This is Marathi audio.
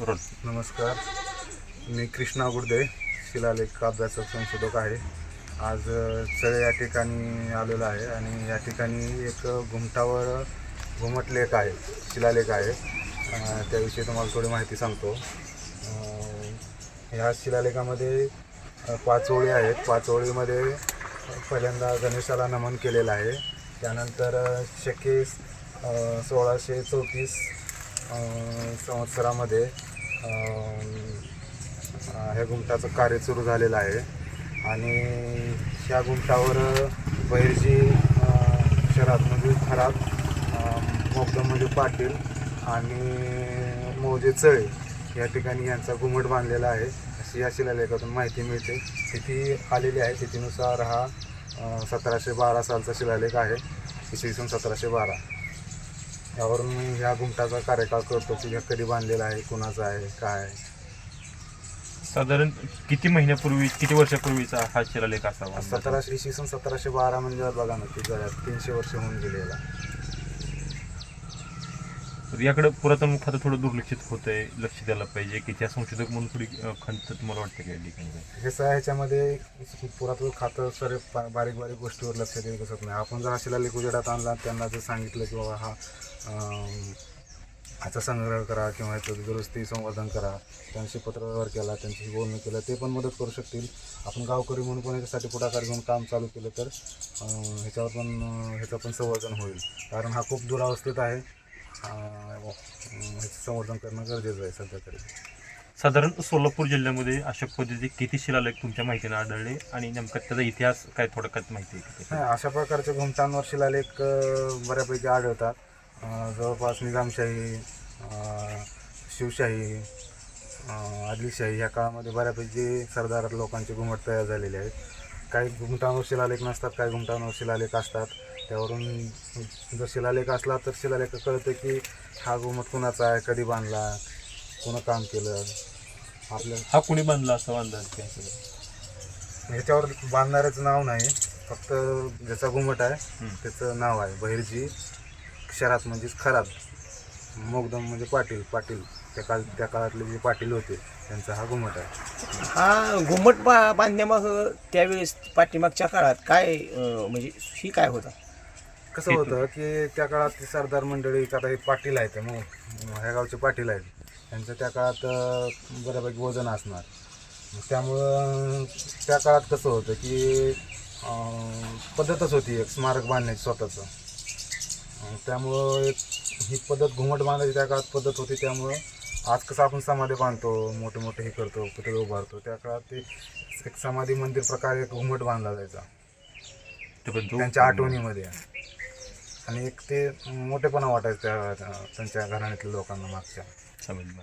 रोल नमस्कार. मी कृष्णा गुडदे शिलालेख अभ्यासक संशोधक आहे. आज चळे या ठिकाणी आलेलो आहे आणि या ठिकाणी एक घुमटावर घुमट लेख आहे शिलालेख आहे. त्याविषयी तुम्हाला थोडी माहिती सांगतो. ह्या शिलालेखामध्ये पाच ओळी आहेत. पाच ओळीमध्ये पहिल्यांदा गणेशाला नमन केलेलं आहे. त्यानंतर अ, शके सोळाशे चौतीस संवत्सरामध्ये ह्या गुमटाचं कार्य सुरू झालेलं आहे. आणि ह्या गुमटावर बहिरजी अ, म्हणजे खराब मोगदम म्हणजे पाटील आणि मोजे चळे या ठिकाणी यांचा घुमट बांधलेला आहे. अशी या शिलालेखातून माहिती मिळते. तिथी आलेली आहे. तिथीनुसार हा सतराशे बारा सालचा शिलालेख आहे. इसवी सन सतराशे बारा. यावरून मी ह्या घुमटाचा कार्यकाळ करतो की ह्या कधी बांधलेला आहे कुणाचा आहे काय आहे. साधारण किती महिन्यापूर्वी किती वर्षापूर्वीचा हा शिलालेख असावा सतराशे इसवी सन सतराशे बारा म्हणजे बघा ना ते जरा तीनशे वर्ष होऊन गेलेला तर याकडे पुरातन खातं थोडं दुर्लक्षित होतंय लक्ष द्यायला पाहिजे की त्या संशोधक म्हणून थोडी खंत तुम्हाला वाटते का या ठिकाणी? हे सगळं ह्याच्यामध्ये पुरातन खातं सर बारीक बारीक गोष्टीवर लक्ष देऊ शकत नाही. आपण जर अशी लेख उजेडात आणला त्यांना जर सांगितलं की बाबा हा अं, ह्याचा संग्रह करा किंवा ह्याचं दुरुस्ती संवर्धन करा त्यांशी पत्रव्यवहार केला त्यांच्याशी बोलणं केलं ते पण मदत करू शकतील. आपण गावकरी म्हणून पण याच्यासाठी पुढाकार घेऊन काम चालू केलं तर अं, ह्याच्यावर पण अं, ह्याचं पण संवर्धन होईल. कारण हा खूप दुरावस्थेत आहे. संवर्धन करणं गरजेचं आहे सध्या तरी साधारण सोलापूर जिल्ह्यामध्ये अशा पद्धतीचे किती शिलालेख तुमच्या माहितीने आढळले आणि नेमका त्याचा इतिहास काय थोडक्यात माहिती आहे का अशा प्रकारचे घुमटांवर शिलालेख अ, बऱ्यापैकी आढळतात. अ, जवळपास निजामशाही अ, शिवशाही अ, आदिलशाही ह्या काळामध्ये बऱ्यापैकी सरदार लोकांचे घुमट तयार झालेले आहेत काही घुमटांवर शिलालेख नसतात काही घुमटांवर शिलालेख असतात. त्यावरून जर शिलालेख असला तर शिलालेख कळतं की हा घुमट कुणाचा आहे कधी बांधला कुणं काम केलं आपल्या हा कुणी बांधला असा अंदाज काय असेल? ह्याच्यावर बांधणाऱ्याचं नाव नाही फक्त ज्याचा घुमट आहे. त्याचं नाव आहे बहिर्जी शरात म्हणजेच खरात मोगदम म्हणजे पाटील पाटील त्या काळ त्या काळातले जे पाटील होते त्यांचा हा घुमट आहे हा घुमट बा बांधण्यामाग त्यावेळेस पाठीमागच्या काळात काय म्हणजे ही काय होता कसं होतं की त्या काळात ती सरदार मंडळी आता हे पाटील आहेत मग ह्या गावचे पाटील आहेत. त्यांचं त्या काळात बऱ्यापैकी वजन असणार. त्यामुळं त्या काळात कसं होतं की पद्धतच होती एक स्मारक बांधण्याची स्वतःचं. त्यामुळं एक ही पद्धत घुमट बांधायची त्या काळात पद्धत होती. त्यामुळं आज कसं आपण समाधी बांधतो मोठे मोठे हे करतो पुतळे उभारतो त्या काळात ते एक समाधी मंदिर प्रकारे एक घुमट बांधला जायचा. त्यांच्या आठवणीमध्ये. आणि एक ते मोठेपणा वाटायचं त्या त्यांच्या घराण्यातल्या लोकांना मागच्या. समजलं.